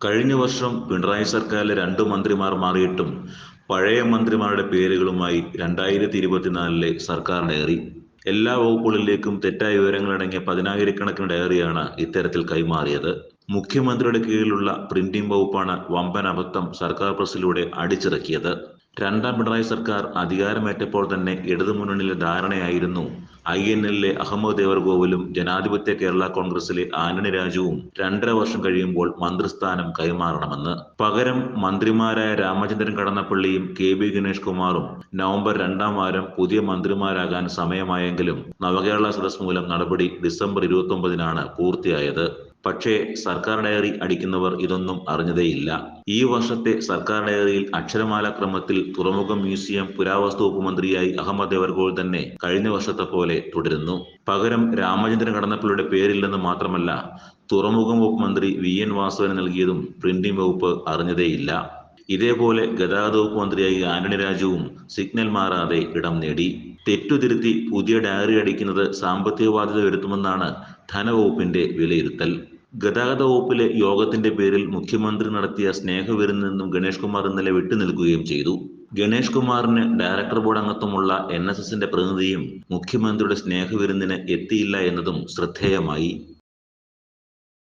കഴിഞ്ഞ വർഷം പിണറായി സർക്കാരിലെ രണ്ട് മന്ത്രിമാർ മാറിയിട്ടും പഴയ മന്ത്രിമാരുടെ പേരുകളുമായി രണ്ടായിരത്തി ഇരുപത്തിനാലിലെ സർക്കാർ ഡയറി എല്ലാ വകുപ്പുകളിലേക്കും തെറ്റായ വിവരങ്ങളടങ്ങിയ പതിനായിരക്കണക്കിന് ഡയറിയാണ് ഇത്തരത്തിൽ കൈമാറിയത്. മുഖ്യമന്ത്രിയുടെ കീഴിലുള്ള പ്രിന്റിംഗ് വകുപ്പാണ് വമ്പൻ അബദ്ധം സർക്കാർ പ്രസിലൂടെ അടിച്ചിറക്കിയത്. രണ്ടാം പിണറായി സർക്കാർ അധികാരമേറ്റപ്പോൾ തന്നെ ഇടതുമുന്നണിയിലെ ധാരണയായിരുന്നു ഐ എൻ എല്ലിലെ അഹമ്മദ് ദേവർഗോവലും ജനാധിപത്യ കേരള കോൺഗ്രസിലെ ആന്റണി രാജുവും രണ്ടര വർഷം കഴിയുമ്പോൾ മന്ത്രിസ്ഥാനം കൈമാറണമെന്ന്. പകരം മന്ത്രിമാരായ രാമചന്ദ്രൻ കടന്നപ്പള്ളിയും കെ ബി ഗണേഷ് കുമാറും നവംബർ രണ്ടാം വാരം പുതിയ മന്ത്രിമാരാകാൻ സമയമായെങ്കിലും നവകേരള സദസ് മൂലം നടപടി ഡിസംബർ ഇരുപത്തി പൂർത്തിയായത്. പക്ഷേ സർക്കാർ ഡയറി അടിക്കുന്നവർ ഇതൊന്നും അറിഞ്ഞതേയില്ല. ഈ വർഷത്തെ സർക്കാർ ഡയറിയിൽ അക്ഷരമാല ക്രമത്തിൽ തുറമുഖം മ്യൂസിയം പുരാവസ്തു വകുപ്പ് മന്ത്രിയായി അഹമ്മദ് ദേവർഗോൾ തന്നെ കഴിഞ്ഞ വർഷത്തെ പോലെ തുടരുന്നു. പകരം രാമചന്ദ്രൻ കടന്നപ്പിള്ളിയുടെ പേരില്ലെന്ന് മാത്രമല്ല തുറമുഖം വകുപ്പ് മന്ത്രി വി. എൻ. വാസവന് നൽകിയതും പ്രിന്റിംഗ് വകുപ്പ് അറിഞ്ഞതേയില്ല. ഇതേപോലെ ഗതാഗത വകുപ്പ് മന്ത്രിയായി ആന്റണി രാജുവും സിഗ്നൽ മാറാതെ ഇടം നേടി. തെറ്റുതിരുത്തി പുതിയ ഡയറി അടിക്കുന്നത് സാമ്പത്തിക ബാധ്യത വരുത്തുമെന്നാണ് ധനവകുപ്പിന്റെ വിലയിരുത്തൽ. ഗതാഗത വകുപ്പിലെ യോഗത്തിന്റെ പേരിൽ മുഖ്യമന്ത്രി നടത്തിയ സ്നേഹവിരുന്നിൽ നിന്നും ഗണേഷ് കുമാർ ഇന്നലെ വിട്ടുനിൽക്കുകയും ചെയ്തു. ഗണേഷ് കുമാറിന് ഡയറക്ടർ ബോർഡ് അംഗത്വമുള്ള എൻ എസ് എസിന്റെ പ്രതിനിധിയും മുഖ്യമന്ത്രിയുടെ സ്നേഹവിരുന്നിന് എത്തിയില്ല എന്നതും ശ്രദ്ധേയമായി.